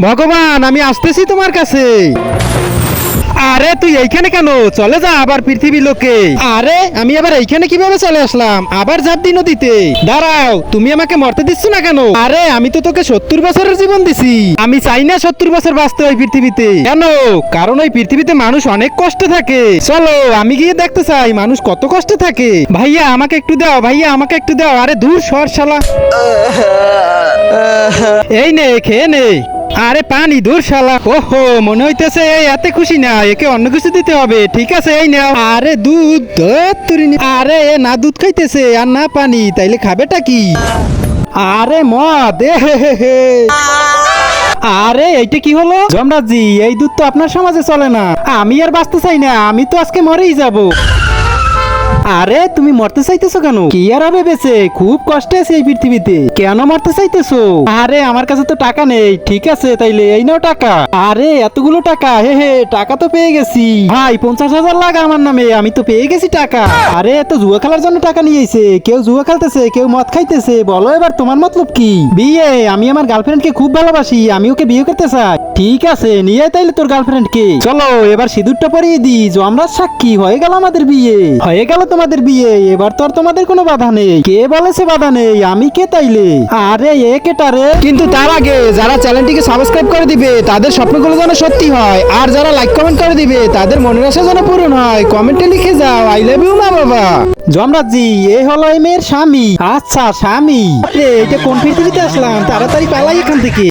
ভগবান, আমি আসতেছি তোমার কাছে। আরে, তুই এইখানে কেন? চলে যা আবার পৃথিবী লোকে। আরে, আমি আবার এইখানে কীভাবে চলে আসলাম? আবার ঝাঁপ দি নদীতে। দাঁড়াও, তুমি আমাকে মরতে দিচ্ছ না কেন? আরে, আমি তো তোকে সত্তর বছরের জীবন দিছি। আমি চাই না সত্তর বছর বাঁচতে ওই পৃথিবীতে। কেন? কারণ ওই পৃথিবীতে মানুষ অনেক কষ্টে থাকে। চলো, আমি গিয়ে দেখতে চাই মানুষ কত কষ্টে থাকে। ভাইয়া, আমাকে একটু দাও, ভাইয়া, আমাকে একটু দাও। আরে, দূর সর শালা। এই নে, খেয়ে নে। আরে পানি দূর শালা। ওহো, মনে হইতেছে এই এতে খুশি না, একে অন্য কিছু দিতে হবে। ঠিক আছে, এই নাও। আরে দুধ আরে, এ না দুধ খাইতেছে, আর না পানি, তাইলে খাবেটা কি? আরে মদ এ হে হে হে। আরে, এইটা কি হলো? যমরাজি এই দুধ তো আপনার সমাজে চলে না। আমি আর বাঁচতে চাই না, আমি তো আজকে মরেই যাব। আরে, তুমি মরতে চাইতেছো কেন? কি আর হবে বেঁচে? খুব কষ্টে আছে এই পৃথিবীতে। কেন মরতে চাইতেছো? আরে, আমার কাছে তো টাকা নেই। ঠিক আছে, তাইলে এই নাও টাকা। আরে, এতগুলো টাকা? হে হে, টাকা তো পেয়ে গেছি। ভাই, পঞ্চাশ হাজার লাগা আমার নামে। আমি তো পেয়ে গেছি টাকা। আরে, এত জুয়া খেলার জন্য টাকা নিয়েছে কেউ জুয়া খেলতেছে, কেউ মদ খাইতেছে। বলো এবার, তোমার মতলব কি? বিয়ে, আমি আমার গার্লফ্রেন্ডকে খুব ভালোবাসি। আমি ওকে বিয়ে করতে চাই। ঠিক আছে, নিয়ে তাইলে তোর গার্লফ্রেন্ডকে। চলো, এবার সিঁদুরটা পরিয়ে দিই। আমরা সাক্ষী, হয়ে গেল আমাদের বিয়ে। হয়ে গেল তোমাদের বিয়ে, এবার তো আর তোমাদের কোনো বাধা নেই। কে বলেছে বাধা নেই? আমি কে তাইলে? আরে, এ কেটারে কিন্তু তার আগে যারা চ্যানেলটিকে সাবস্ক্রাইব করে দিবে, তাদের স্বপ্নগুলো যেন সত্যি হয়। আর যারা লাইক কমেন্ট করে দিবে, তাদের মনের আশা যেন পূরণ হয়। কমেন্টে লিখে যাও আই লাভ ইউ মা বাবা। জমরাজি এ হলো এই মেয়ের স্বামী। আচ্ছা স্বামী। আরে, এটা কোন পৃথিবীতে আসলাম? তাড়াতাড়ি পালাই এখান থেকে।